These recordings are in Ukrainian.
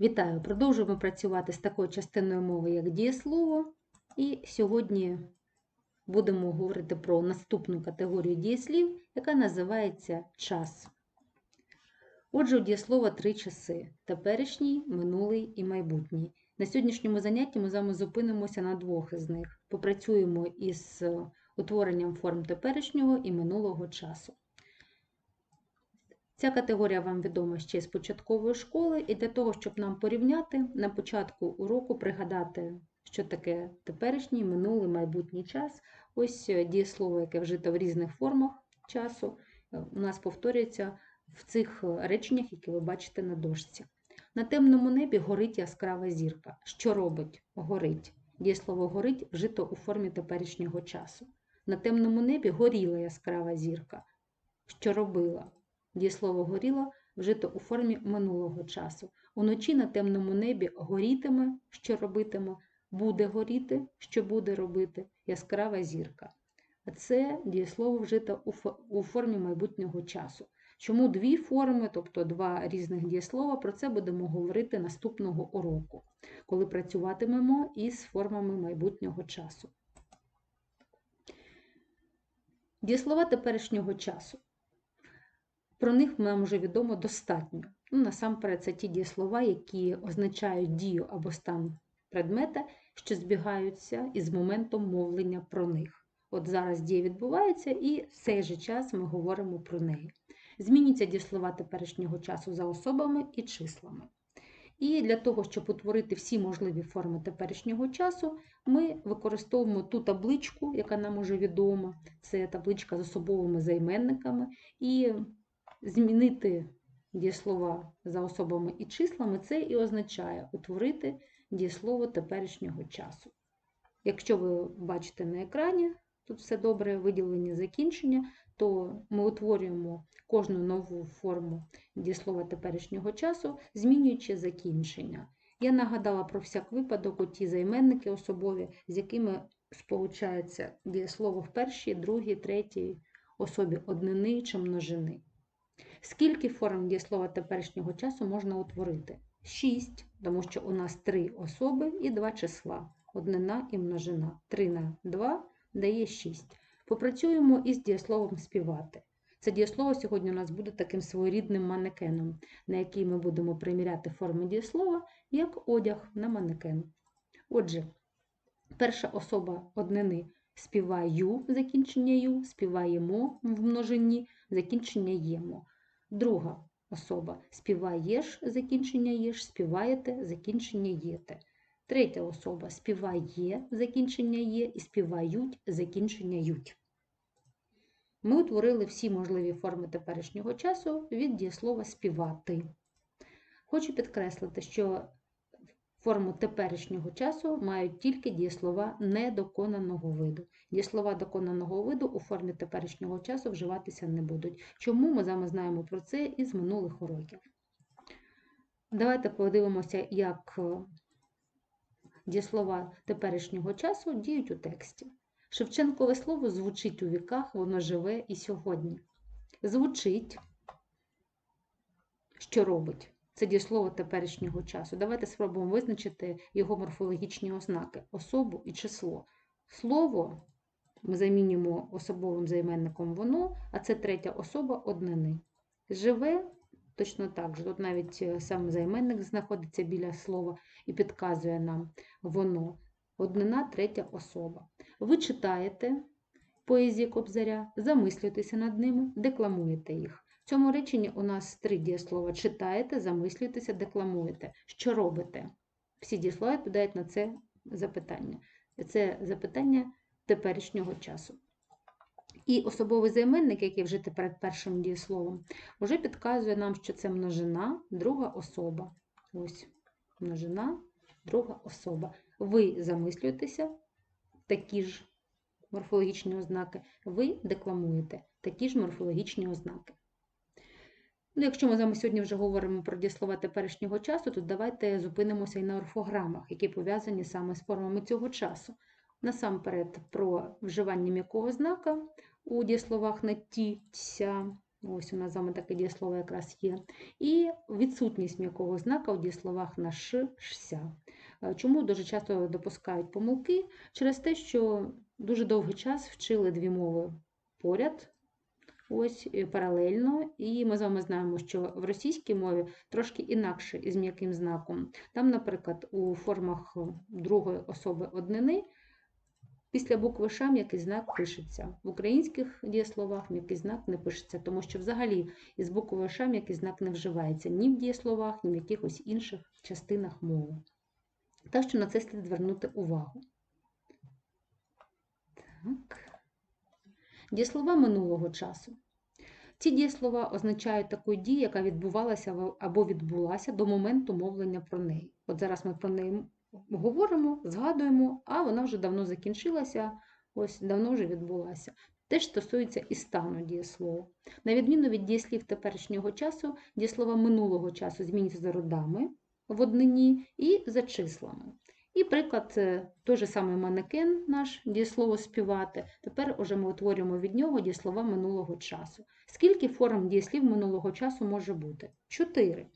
Вітаю! Продовжуємо працювати з такою частиною мови, як дієслово. І сьогодні будемо говорити про наступну категорію дієслів, яка називається час. Отже, у дієслова три часи: теперішній, минулий і майбутній. На сьогоднішньому занятті ми з вами зупинимося на двох із них. Попрацюємо із утворенням форм теперішнього і минулого часу. Ця категорія вам відома ще з початкової школи, і для того, щоб нам порівняти, на початку уроку пригадати, що таке теперішній, минулий, майбутній час. Ось е, дієслово, яке вжито в різних формах часу, е, у нас повторюється в цих е, реченнях, які ви бачите на дошці. На темному небі горить яскрава зірка. Що робить? Горить. Дієслово горить вжито у формі теперішнього часу. На темному небі горіла яскрава зірка. Що робила? Дієслово горіло вжито у формі минулого часу. Уночі на темному небі горітиме, що робитиме, буде горіти, що буде робити, яскрава зірка. А це дієслово вжито у формі майбутнього часу. Чому дві форми, тобто два різних дієслова, про це будемо говорити наступного уроку, коли працюватимемо із формами майбутнього часу. Дієслова теперішнього часу. Про них нам вже відомо достатньо. Ну, Насамперед, це ті дієслова, які означають дію або стан предмета, що збігаються із моментом мовлення про них. От зараз дія відбувається, і в цей же час ми говоримо про неї. Змінюються дієслова теперішнього часу за особами і числами. І для того, щоб утворити всі можливі форми теперішнього часу, ми використовуємо ту табличку, яка нам уже відома. Це табличка з особовими займенниками. І змінити дієслова за особами і числами, це і означає утворити дієслово теперішнього часу. Якщо ви бачите на екрані, тут все добре, виділені закінчення, то ми утворюємо кожну нову форму дієслова теперішнього часу, змінюючи закінчення. Я нагадала про всяк випадок оті займенники особові, з якими сполучається дієслово в першій, другій, третій особі однини чи множини. Скільки форм дієслова теперішнього часу можна утворити? Шість, тому що у нас три особи і два числа. Однина і множина. 3 на 2 дає 6. Попрацюємо із дієсловом співати. Це дієслово сьогодні у нас буде таким своєрідним манекеном, на який ми будемо приміряти форми дієслова, як одяг на манекен. Отже, перша особа однини співаю закінчення ю, співаємо в множині, закінчення ємо. Друга особа співаєш закінчення єш, співаєте закінчення єте. Третя особа співає закінчення є і співають закінчення ють. Ми утворили всі можливі форми теперішнього часу від дієслова співати. Хочу підкреслити, що форму теперішнього часу мають тільки дієслова недоконаного виду. Дієслова доконаного виду у формі теперішнього часу вживатися не будуть. Чому ми з знаємо про це із минулих уроків? Давайте подивимося, як е, дієслова теперішнього часу діють у тексті. Шевченкове слово звучить у віках, воно живе і сьогодні. Звучить, що робить. Це дієслово теперішнього часу. Давайте спробуємо визначити його морфологічні ознаки особу і число. Слово ми замінюємо особовим займенником воно, а це третя особа однини. Живе точно так же. Тут навіть е, сам займенник знаходиться біля слова і підказує нам воно. Однина третя особа. Ви читаєте поезії Кобзаря, замислюєтеся над ними, декламуєте їх. В цьому реченні у нас три дієслова. Читаєте, замислюєтеся, декламуєте. Що робите? Всі дієслова відповідають на це запитання. Це запитання теперішнього часу. І особовий займенник, який вжити перед першим дієсловом, вже підказує нам, що це множина, друга особа. Ось множина, друга особа. Ви замислюєтеся такі ж морфологічні ознаки, ви декламуєте такі ж морфологічні ознаки. Ну, Якщо ми з вами сьогодні вже говоримо про дієслова теперішнього часу, то давайте зупинимося і на орфограмах, які пов'язані саме з формами цього часу. Насамперед, про вживання м'якого знака у дієсловах на ті, ся, Ось у нас з вами таке дієслово якраз є. І відсутність м'якого знака в дієсловах на ш, шся. Е, Чому дуже часто допускають помилки? Через те, що дуже довгий час вчили дві мови поряд, ось паралельно, і ми з вами знаємо, що в російській мові трошки інакше із м'яким знаком. Там, наприклад, у формах другої особи однини після букви Ш м'який знак пишеться. В українських дієсловах м'який знак не пишеться, тому що взагалі із буквою Ш м'який знак не вживається ні в дієсловах, ні в якихось інших частинах мови. Так що на це слід звернути увагу. Так. Дієслова минулого часу. Ці дієслова означають таку дію, яка відбувалася або відбулася до моменту мовлення про неї. От зараз ми про неї говоримо, згадуємо, а вона вже давно закінчилася, ось давно вже відбулася. Теж стосується і стану дієслова. На відміну від дієслів теперішнього часу, дієслова минулого часу змінюються за родами в однині і за числами. І приклад, той же самий манекен, наш дієслово співати. Тепер уже ми утворюємо від нього дієслова минулого часу. Скільки форм дієслів минулого часу може бути? Чотири.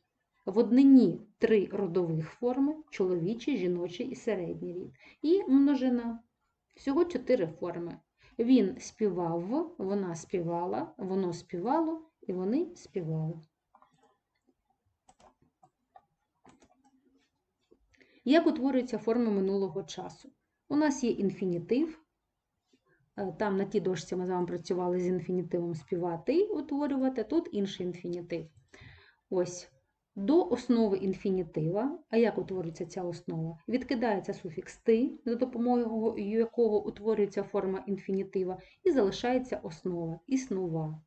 В однині три родових форми чоловічий, жіночий і середній рід. І множина. Всього чотири форми. Він співав, вона співала, воно співало і вони співали. Як утворюються форми минулого часу? У нас є інфінітив. Е, Там на тій дошці ми з вами працювали з інфінітивом співати, утворювати, тут інший інфінітив. Ось до основи інфінітива, а як утворюється ця основа? Відкидається суфікс ти, за допомогою якого утворюється форма інфінітива, і залишається основа існува.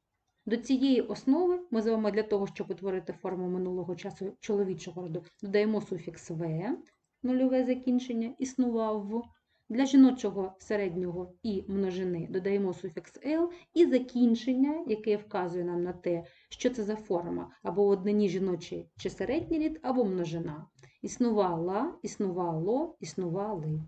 До цієї основи ми з вами для того, щоб утворити форму минулого часу чоловічого роду, додаємо суфікс в, нульове закінчення, існував. Для жіночого середнього і множини додаємо суфікс «л» і закінчення, яке вказує нам на те, що це за форма, або в однині жіночий чи середній рід, або множина. Існувала, існувало, існували.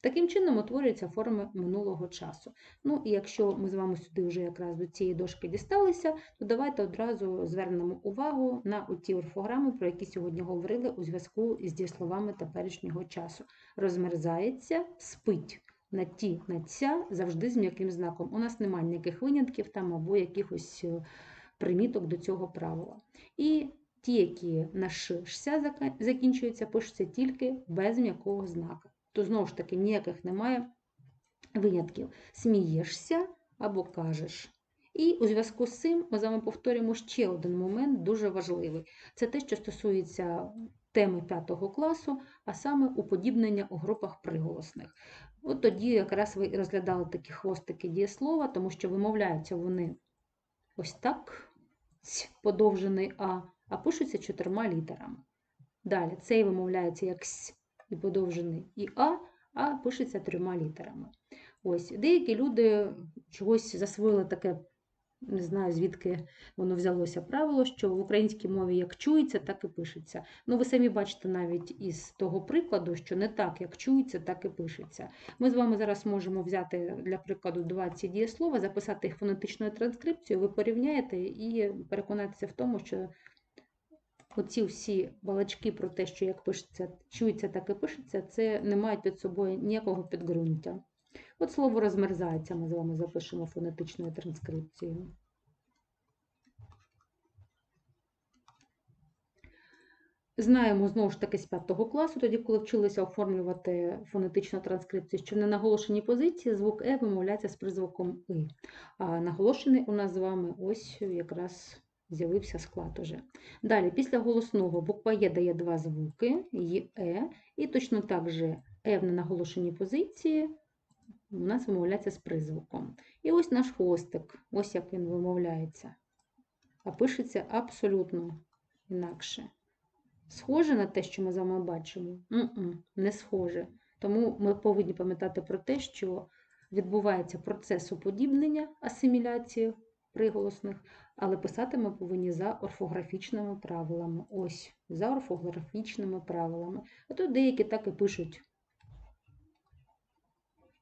Таким чином утворюються форми минулого часу. Ну і якщо ми з вами сюди вже якраз до цієї дошки дісталися, то давайте одразу звернемо увагу на ті орфограми, про які сьогодні говорили у зв'язку із дієсловами теперішнього часу. Розмерзається, спить. На ті, на ця завжди з м'яким знаком. У нас немає ніяких винятків там або якихось е, приміток до цього правила. І ті, які на ш, шся закінчуються, пишуться тільки без м'якого знака. То знову ж таки ніяких немає винятків. Смієшся або кажеш. І у зв'язку з цим ми з вами повторюємо ще один момент дуже важливий. Це те, що стосується теми 5 класу, а саме уподібнення у групах приголосних. От тоді якраз ви розглядали такі хвостики дієслова, тому що вимовляються вони ось так, подовжений А, а пишуться чотирма літерами. Далі цей вимовляється як С і подовжений і А, а пишеться трьома літерами. Ось деякі люди чогось засвоїли таке, не знаю звідки воно взялося правило, що в українській мові як чується, так і пишеться. Ну, ви самі бачите навіть із того прикладу, що не так, як чується, так і пишеться. Ми з вами зараз можемо взяти для прикладу два ці дієслова, записати їх фонетичною транскрипцією, ви порівняєте і переконатися в тому, що оці всі балачки про те, що як пишеться, чується, так і пишеться, це не мають під собою ніякого підґрунтя. От слово розмерзається, ми з вами запишемо фонетичною транскрипцією. Знаємо знову ж таки з 5 класу, тоді, коли вчилися оформлювати фонетичну транскрипцію, що в ненаголошеній позиції звук Е вимовляється з призвуком И. А наголошений у нас з вами ось якраз з'явився склад уже. Далі, після голосного буква Е дає два звуки Й, Е, і точно так же Е в ненаголошеній позиції у нас вимовляється з призвуком. І ось наш хвостик, ось як він вимовляється. А пишеться абсолютно інакше. Схоже на те, що ми з вами бачимо? М-м, не схоже. Тому ми повинні пам'ятати про те, що відбувається процес уподібнення асиміляції приголосних, але писати ми повинні за орфографічними правилами. Ось, за орфографічними правилами. А тут деякі так і пишуть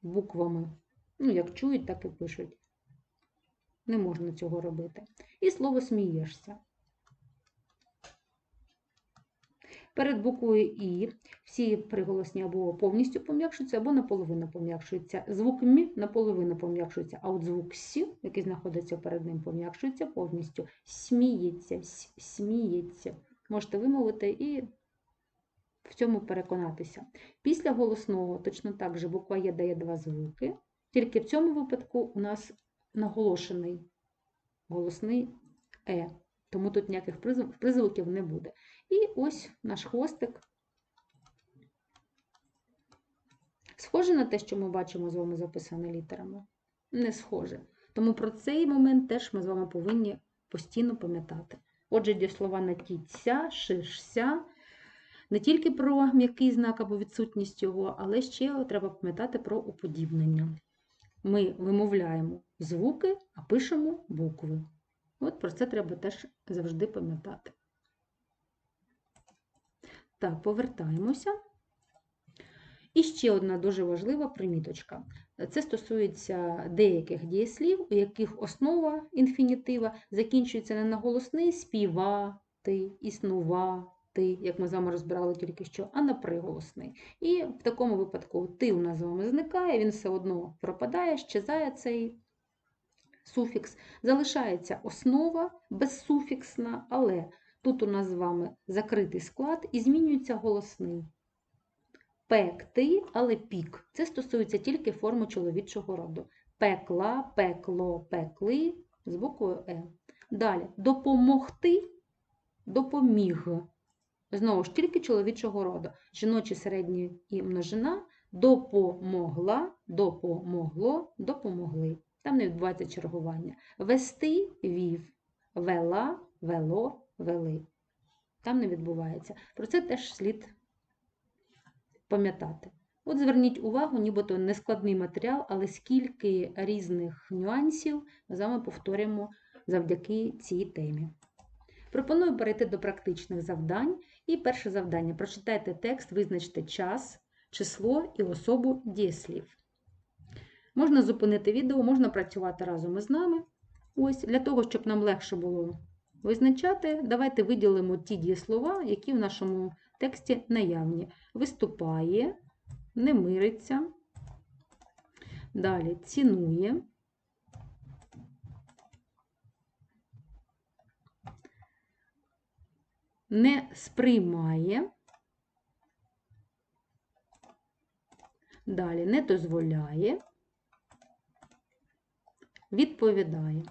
буквами. Ну, як чують, так і пишуть. Не можна цього робити. І слово смієшся. Перед буквою І всі приголосні або повністю пом'якшуються, або наполовину пом'якшуються. Звук М наполовину пом'якшується, а от звук С, який знаходиться перед ним, пом'якшується повністю. Сміється, сміється. Можете вимовити і в цьому переконатися. Після голосного точно так же буква Є дає два звуки, тільки в цьому випадку у нас наголошений голосний Е. Тому тут ніяких призв- призвуків не буде. І ось наш хвостик. Схоже на те, що ми бачимо з вами записане літерами? Не схоже. Тому про цей момент теж ми з вами повинні постійно пам'ятати. Отже, дієслова натіться, шишся, не тільки про м'який знак або відсутність його, але ще треба пам'ятати про уподібнення. Ми вимовляємо звуки, а пишемо букви. От про це треба теж завжди пам'ятати. Так, повертаємося. І ще одна дуже важлива приміточка. Це стосується деяких дієслів, у яких основа інфінітива закінчується не на голосний співати, існувати, як ми з вами розбирали тільки що, а на приголосний. І в такому випадку ти у нас з вами зникає, він все одно пропадає, щезає цей суфікс. Залишається основа безсуфіксна, але тут у нас з вами закритий склад і змінюється голосний. Пекти, але пік. Це стосується тільки форми чоловічого роду. Пекла, пекло, пекли з буквою Е. Далі допомогти, допоміг. Знову ж тільки чоловічого роду. Жіночі середні і множина допомогла, допомогло, допомогли. Там не відбувається чергування. Вести вів, вела, вело, вели. Там не відбувається. Про це теж слід пам'ятати. От зверніть увагу, нібито нескладний матеріал, але скільки різних нюансів ми з вами повторюємо завдяки цій темі. Пропоную перейти до практичних завдань. І перше завдання. Прочитайте текст, визначте час, число і особу дієслів. Можна зупинити відео, можна працювати разом із нами. Ось, Для того, щоб нам легше було визначати, давайте виділимо ті дієслова, які в нашому тексті наявні. Виступає, не мириться, далі цінує, не сприймає, далі не дозволяє, відповідає.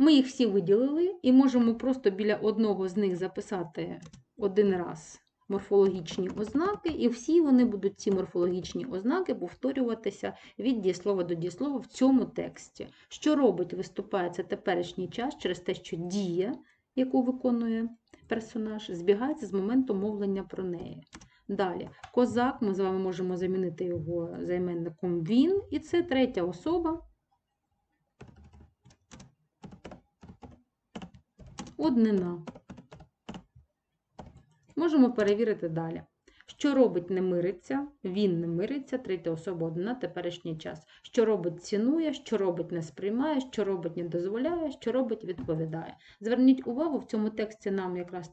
Ми їх всі виділили і можемо просто біля одного з них записати один раз морфологічні ознаки, і всі вони будуть ці морфологічні ознаки повторюватися від дієслова до дієслова в цьому тексті. Що робить, виступає це теперішній час через те, що дія, яку виконує персонаж, збігається з моменту мовлення про неї. Далі, козак, ми з вами можемо замінити його займенником він, і це третя особа. Однина. Можемо перевірити далі. Що робить не мириться, він не мириться, третя особа одна, теперішній час. Що робить цінує, що робить не сприймає, що робить не дозволяє, що робить відповідає. Зверніть увагу, в цьому тексті нам якраз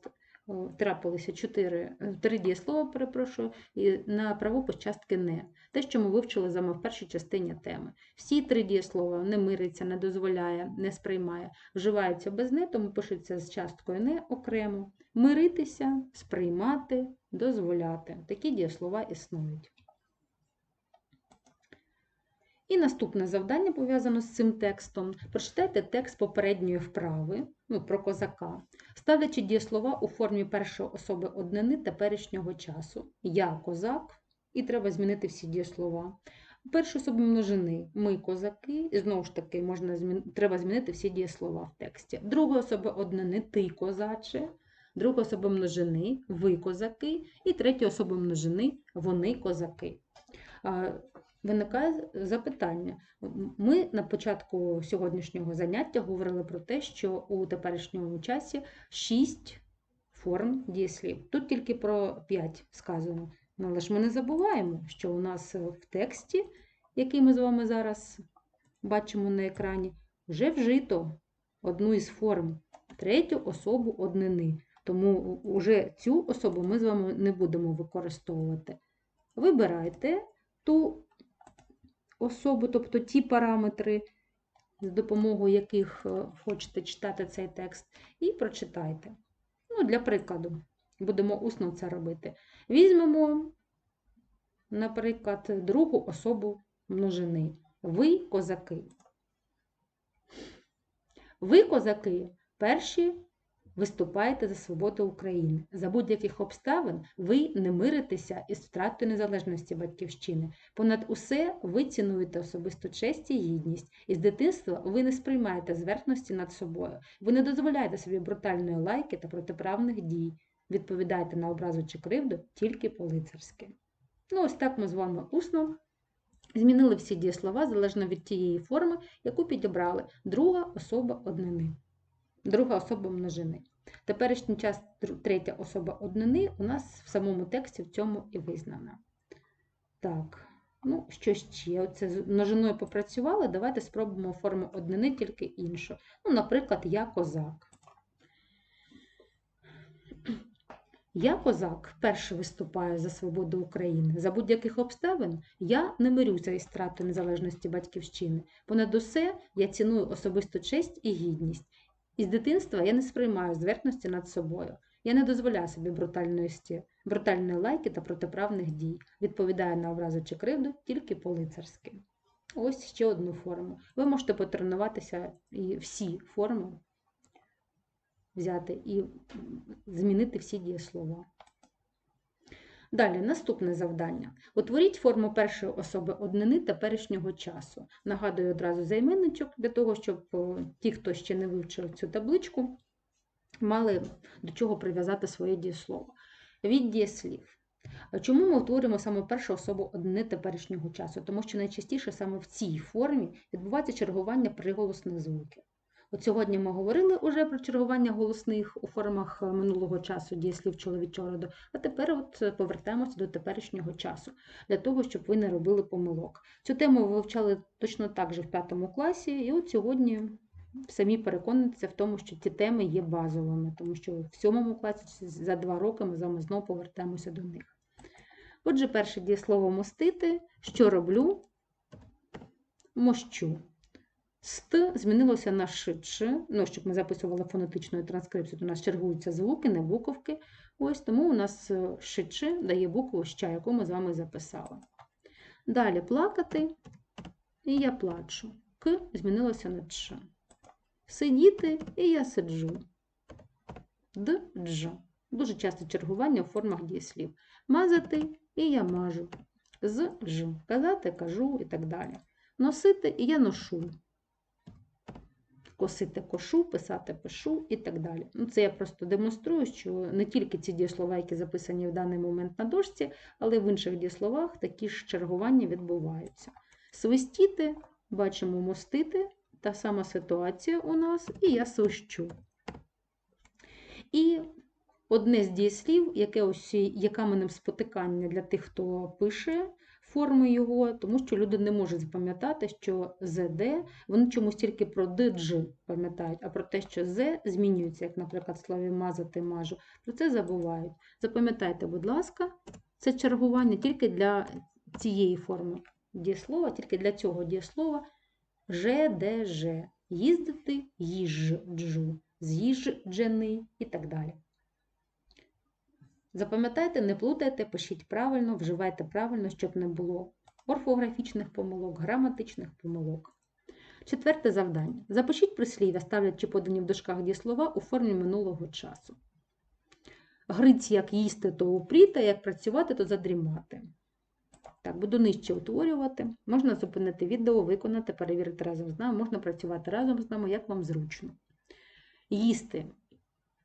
трапилися чотири, три дієслова, перепрошую, і на правопис частки не. Те, що ми вивчили з в першій частині теми. Всі три дієслова не мириться, не дозволяє, не сприймає, вживаються без не, тому пишуться з часткою не окремо. Миритися, сприймати, дозволяти. Такі дієслова існують. І наступне завдання пов'язано з цим текстом. Прочитайте текст попередньої вправи ну, про козака, ставлячи дієслова у формі першої особи однини теперішнього часу. Я козак, і треба змінити всі дієслова. Першу особу множини ми козаки, і знову ж таки можна змін... треба змінити всі дієслова в тексті. Друга особа однини ти козаче, друга особа множини ви козаки, і третя особа множини вони козаки. Виникає запитання. Ми на початку сьогоднішнього заняття говорили про те, що у теперішньому часі 6 форм дієслів. Тут тільки про 5 сказано. Ну, але ж ми не забуваємо, що у нас в тексті який ми з вами зараз бачимо на екрані, вже вжито одну із форм, третю особу однини. Тому вже цю особу ми з вами не будемо використовувати. Вибирайте ту особу, тобто ті параметри, з допомогою яких е, хочете читати цей текст, і прочитайте. Ну, Для прикладу, будемо усно це робити. Візьмемо, наприклад, другу особу множини. Ви козаки. Ви, козаки, перші виступаєте за свободу України. За будь-яких обставин ви не миритеся із втратою незалежності батьківщини. Понад усе ви цінуєте особисту честь і гідність. І з дитинства ви не сприймаєте зверхності над собою. Ви не дозволяєте собі брутальної лайки та протиправних дій. Відповідаєте на образу чи кривду тільки по-лицарськи. Ну, ось так ми з вами усно змінили всі дієслова залежно від тієї форми, яку підібрали друга особа однини друга особа множини. Теперішній час третя особа однини у нас в самому тексті в цьому і визнана. Так, ну, що ще? Оце з множиною попрацювали. Давайте спробуємо форму однини, тільки іншу. Ну, наприклад, я козак. Я козак вперше виступаю за свободу України. За будь-яких обставин я не мирюся із стратою незалежності батьківщини. Понад усе я ціную особисту честь і гідність. Із дитинства я не сприймаю звертності над собою. Я не дозволяю собі брутальності, брутальної лайки та протиправних дій. Відповідаю на образу чи кривду тільки по-лицарськи. Ось ще одну форму. Ви можете потренуватися і всі форми взяти і змінити всі дієслова. Далі, наступне завдання. Утворіть форму першої особи однини теперішнього часу. Нагадую одразу займенничок, для того, щоб ті, хто ще не вивчив цю табличку, мали до чого прив'язати своє дієслово. Від дієслів. Чому ми утворюємо саме першу особу однини теперішнього часу? Тому що найчастіше саме в цій формі відбувається чергування приголосних звуків. От сьогодні ми говорили вже про чергування голосних у формах е, минулого часу дієслів чоловічого роду, а тепер от повертаємося до теперішнього часу, для того, щоб ви не робили помилок. Цю тему ви вивчали точно так же в п'ятому класі, і от сьогодні самі переконуєтеся в тому, що ці теми є базовими, тому що в сьомому класі за два роки ми з вами знову повертаємося до них. Отже, перше дієслово мостити, що роблю? Мощу. Ст змінилося на шитше, ну, щоб ми записували фонетичною транскрипцію, то у нас чергуються звуки, не буковки. Ось Тому у нас е, шитше дає букву ща, яку ми з вами записали. Далі плакати, і я плачу. К змінилося на Ч. Сидіти, і я сиджу. Д, дж. Дуже часто чергування у формах дієслів. Мазати, і я мажу. З ж. Казати, кажу і так далі. Носити, і я ношу косити кошу, писати пишу і так далі. Ну, Це я просто демонструю, що не тільки ці дієслова, які записані в даний момент на дошці, але в інших дієсловах такі ж чергування відбуваються. Свистіти, бачимо, мостити, та сама ситуація у нас, і я свищу. І одне з дієслів, яке ось є каменем спотикання для тих, хто пише форми його, тому що люди не можуть запам'ятати, що ЗД, вони чомусь тільки про ДДЖ пам'ятають, а про те, що З змінюється, як, наприклад, в слові мазати мажу, про це забувають. Запам'ятайте, будь ласка, це чергування тільки для цієї форми дієслова, тільки для цього дієслова ЖДЖ. Їздити, їжджу, з'їжджений і так далі. Запам'ятайте, не плутайте, пишіть правильно, вживайте правильно, щоб не було орфографічних помилок, граматичних помилок. Четверте завдання. Запишіть прислів'я, ставлячи подані в дошках дієслова у формі минулого часу. Гриць, як їсти, то упріти, як працювати, то задрімати. Так, буду нижче утворювати. Можна зупинити відео, виконати, перевірити разом з нами, можна працювати разом з нами, як вам зручно. Їсти.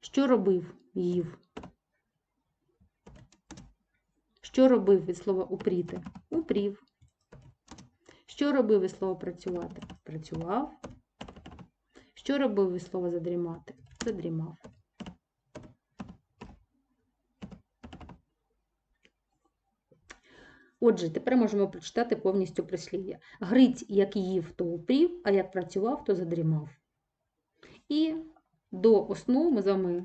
Що робив? Їв. Що робив від слова упріти? Упрів. Що робив від слова працювати? Працював. Що робив від слова задрімати? Задрімав. Отже, тепер можемо прочитати повністю прислів'я. Гриць, як їв, то упрів, а як працював, то задрімав. І до основ ми з вами,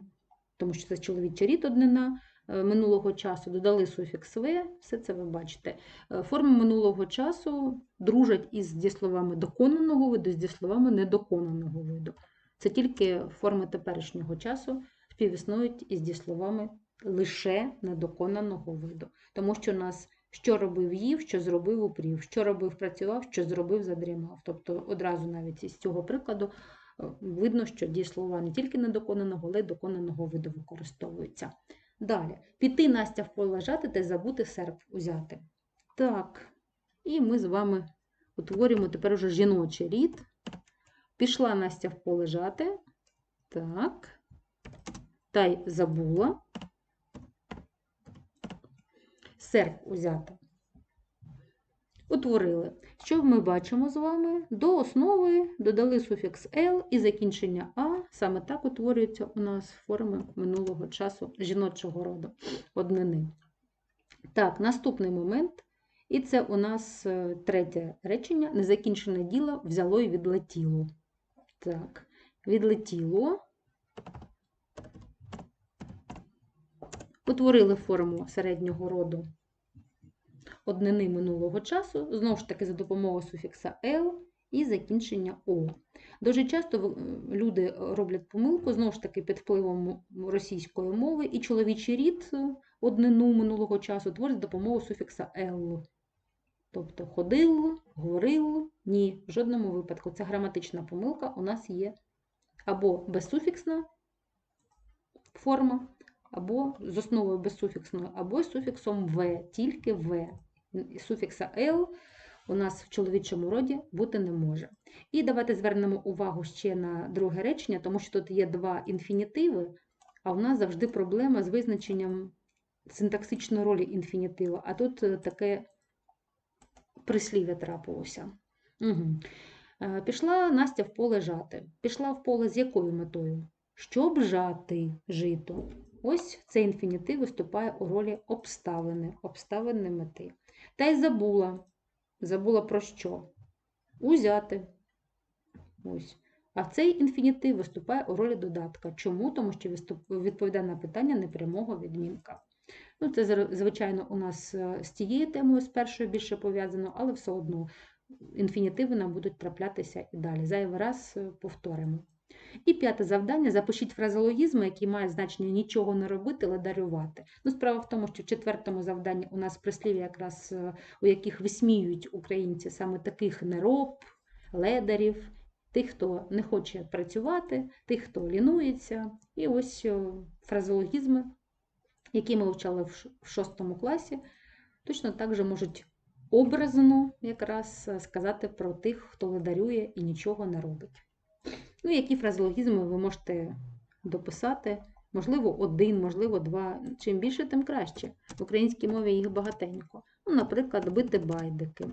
тому що це чоловічий рід однина минулого часу, додали суфікс «в», все це ви бачите. Е, Форми минулого часу дружать із дієсловами доконаного виду, з дієсловами недоконаного виду. Це тільки форми теперішнього часу співіснують із дієсловами лише недоконаного виду. Тому що у нас що робив їв, що зробив упрів, що робив працював, що зробив задрімав. Тобто одразу навіть із цього прикладу е, видно, що дієслова не тільки недоконаного, але й доконаного виду використовуються. Далі. Піти Настя в поле лежати та забути серп узяти. Так, і ми з вами утворюємо тепер уже жіночий рід. Пішла Настя в поле лежати. Так. Та й забула. Серп узяти. Утворили. Що ми бачимо з вами? До основи додали суфікс «л» і закінчення А. Саме так утворюються у нас форми минулого часу жіночого роду однини. Так, наступний момент. І це у нас е, третє речення. Незакінчене діло взяло і відлетіло. Так, відлетіло. Утворили форму середнього роду однини минулого часу, знову ж таки за допомогою суфікса «л» і закінчення О. Дуже часто люди роблять помилку, знову ж таки, під впливом російської мови, і чоловічий рід е, однину минулого часу творить за допомогою суфікса «л». Тобто ходив, говорив, ні, в жодному випадку. Це граматична помилка у нас є або безсуфіксна форма, або з основою безсуфіксною, або з суфіксом В, тільки В. Суфікса «л» у нас в чоловічому роді бути не може. І давайте звернемо увагу ще на друге речення, тому що тут є два інфінітиви, а у нас завжди проблема з визначенням синтаксичної ролі інфінітива, а тут е, таке прислів'я трапилося. Угу. Пішла Настя в поле жати. Пішла в поле з якою метою? Щоб жати жито. Ось цей інфінітив виступає у ролі обставини, обставини мети. Та й забула. Забула про що? Узяти. Ось. А цей інфінітив виступає у ролі додатка. Чому? Тому що відповідає на питання непрямого відмінка. Ну, Це, звичайно, у нас е, з тією темою з першою більше пов'язано, але все одно інфінітиви нам будуть траплятися і далі. Зайвий раз е, повторимо. І п'яте завдання: запишіть фразологізми, які мають значення нічого не робити, але дарювати. Ну, Справа в тому, що в четвертому завданні у нас прислів'я, якраз е, у яких висміюють українці саме таких нероб, ледарів, тих, хто не хоче працювати, тих, хто лінується. І ось е, фразологізми, які ми вивчали в шостому класі, точно так же можуть образно якраз е, сказати про тих, хто ледарює і нічого не робить. Ну, які фразеологізми ви можете дописати? Можливо, один, можливо, два. Чим більше, тим краще. В українській мові їх багатенько. Ну, Наприклад, бити байдики.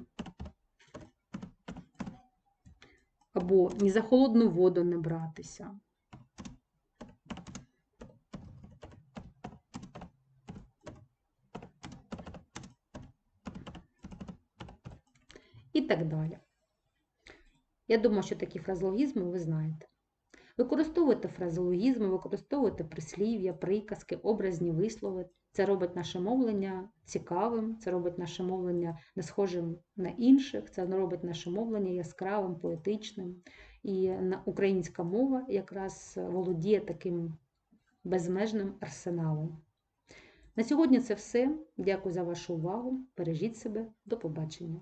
Або ні за холодну воду не братися. І так далі. Я думаю, що такі фразологізми ви знаєте. Використовуйте фразологізми, використовуйте прислів'я, приказки, образні вислови. Це робить наше мовлення цікавим, це робить наше мовлення не схожим на інших, це робить наше мовлення яскравим, поетичним. І українська мова якраз володіє таким безмежним арсеналом. На сьогодні це все. Дякую за вашу увагу. Бережіть себе, до побачення.